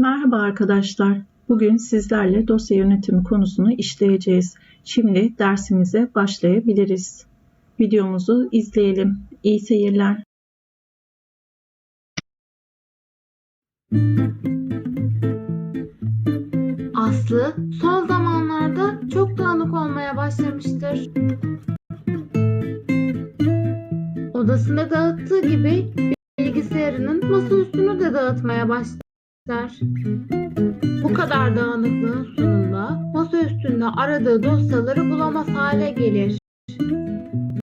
Merhaba arkadaşlar. Bugün sizlerle dosya yönetimi konusunu işleyeceğiz. Şimdi dersimize başlayabiliriz. Videomuzu izleyelim. İyi seyirler. Aslı son zamanlarda çok dağınık olmaya başlamıştır. Odasını dağıttığı gibi bilgisayarının masaüstünü de dağıtmaya başlar. Bu kadar dağınıklığın sonunda masaüstünde aradığı dosyaları bulamaz hale gelir.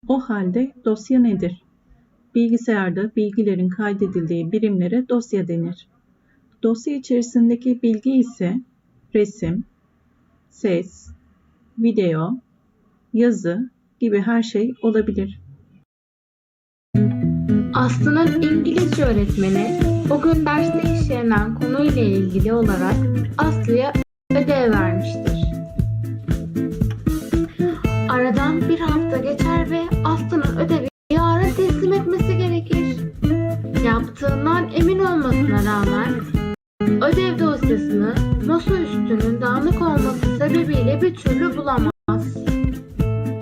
O halde dosya nedir? Bilgisayarda bilgilerin kaydedildiği birimlere dosya denir. Dosya içerisindeki bilgi ise resim, ses, video, yazı gibi her şey olabilir. Aslı'nın İngilizce öğretmeni o gün derste işlenen konuyla ilgili olarak Aslı'ya ödev vermiştir. Aradan bir hafta geçer ve Aslı'nın ödevi yarın teslim etmesi gerekir. Yaptığından emin olmasına rağmen ödev dosyasını masaüstünün dağınık olması sebebiyle bir türlü bulamaz.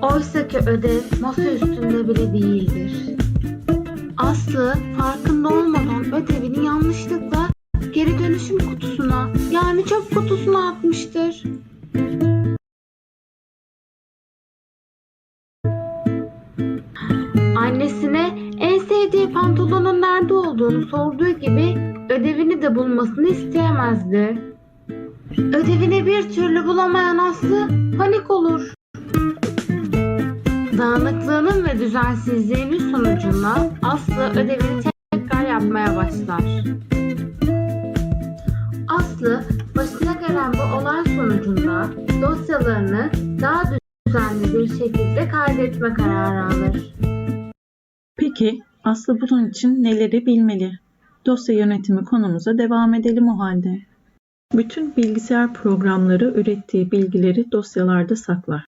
Oysaki ödev masaüstünde bile değildir. Aslı farkında olmadan ödevini yanlışlıkla geri dönüşüm kutusuna yani çöp kutusuna atmıştır. Annesine en sevdiği pantolonun nerede olduğunu sorduğu gibi ödevini de bulmasını isteyemezdi. Ödevini bir türlü bulamayan Aslı panik olur. Dağınıklığının ve düzensizliğinin sonucunda Aslı ödevini tekrar yapmaya başlar. Dosyalarını daha düzenli bir şekilde kaydetme kararı alır. Peki Aslı bunun için neleri bilmeli? Dosya yönetimi konumuza devam edelim o halde. Bütün bilgisayar programları ürettiği bilgileri dosyalarda saklar.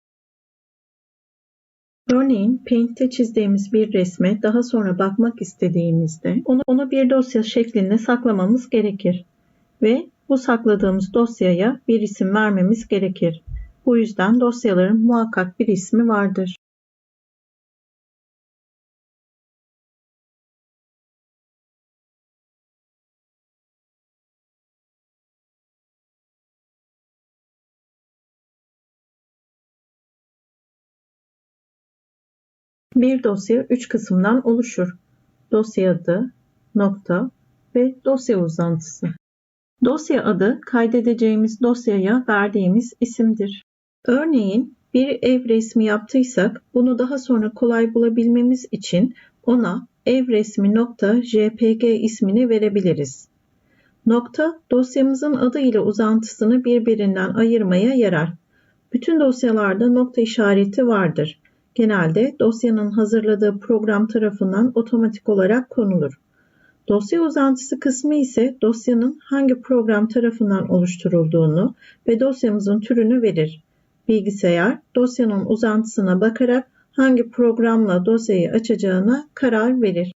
Örneğin Paint'te çizdiğimiz bir resme daha sonra bakmak istediğimizde onu, onu bir dosya şeklinde saklamamız gerekir ve bu sakladığımız dosyaya bir isim vermemiz gerekir. Bu yüzden dosyaların muhakkak bir ismi vardır. Bir dosya üç kısımdan oluşur. Dosya adı, nokta ve dosya uzantısı. Dosya adı kaydedeceğimiz dosyaya verdiğimiz isimdir. Örneğin bir ev resmi yaptıysak bunu daha sonra kolay bulabilmemiz için ona ev resmi nokta jpg ismini verebiliriz. Nokta dosyamızın adı ile uzantısını birbirinden ayırmaya yarar. Bütün dosyalarda nokta işareti vardır genelde dosyanın hazırladığı program tarafından otomatik olarak konulur. Dosya uzantısı kısmı ise dosyanın hangi program tarafından oluşturulduğunu ve dosyamızın türünü verir. Bilgisayar dosyanın uzantısına bakarak hangi programla dosyayı açacağına karar verir.